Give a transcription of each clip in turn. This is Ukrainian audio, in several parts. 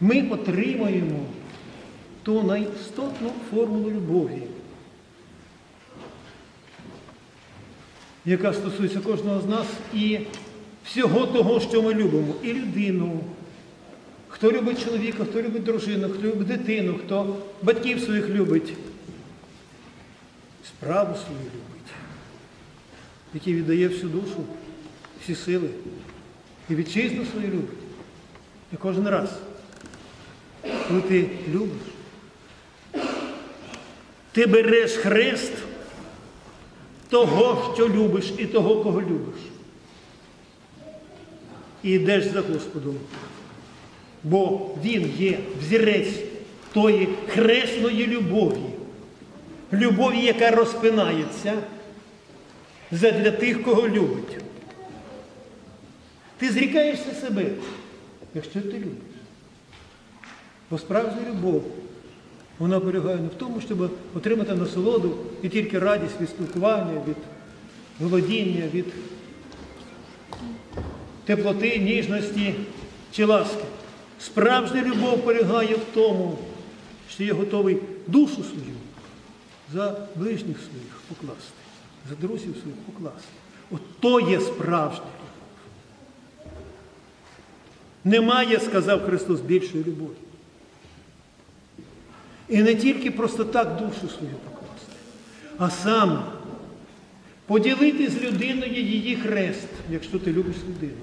ми отримаємо ту найістотну формулу любові, яка стосується кожного з нас і всього того, що ми любимо, і людину. Хто любить чоловіка, хто любить дружину, хто любить дитину, хто батьків своїх любить, справу свою любить, який віддає всю душу, всі сили і вітчизну свою любить. І кожен раз, коли ти любиш, ти береш хрест того, що любиш, і того, кого любиш. І йдеш за Господом. Бо Він є взірець тої хресної любові, любові, яка розпинається задля тих, кого любить. Ти зрікаєшся себе, якщо ти любиш. Бо справжня любов, вона полягає не в тому, щоб отримати насолоду і тільки радість від спілкування, від володіння, від теплоти, ніжності чи ласки. Справжня любов полягає в тому, що я готовий душу свою за ближніх своїх покласти, за друзів своїх покласти. От то є справжня любов. Немає, сказав Христос, більшої любові. І не тільки просто так душу свою покласти, а саме поділити з людиною її хрест, якщо ти любиш людину.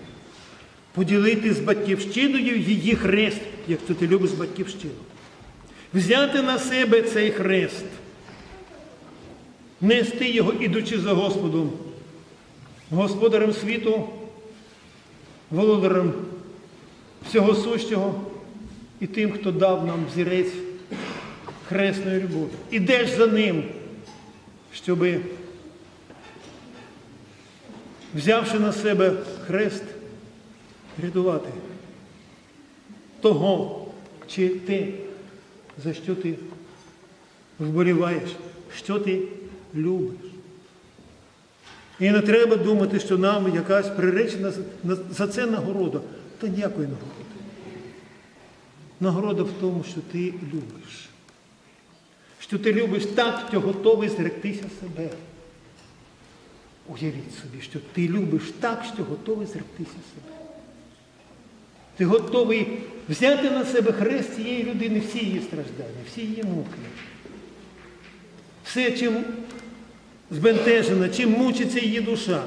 Поділити з батьківщиною її хрест, якщо ти любиш батьківщину. Взяти на себе цей хрест, нести його, ідучи за Господом, господарем світу, володарем всього сущого і тим, хто дав нам взірець хресної любові. Ідеш за ним, щоби, взявши на себе хрест, рятувати того чи те, за що ти вболіваєш, що ти любиш. І не треба думати, що нам якась приречена за це нагорода. Та ніякої нагороди. Нагорода в тому, що ти любиш. Що ти любиш так, що готовий зректися себе. Уявіть собі, що ти любиш так, що готовий зректися себе. Ти готовий взяти на себе хрест цієї людини, всі її страждання, всі її муки. Все, чим збентежена, чим мучиться її душа.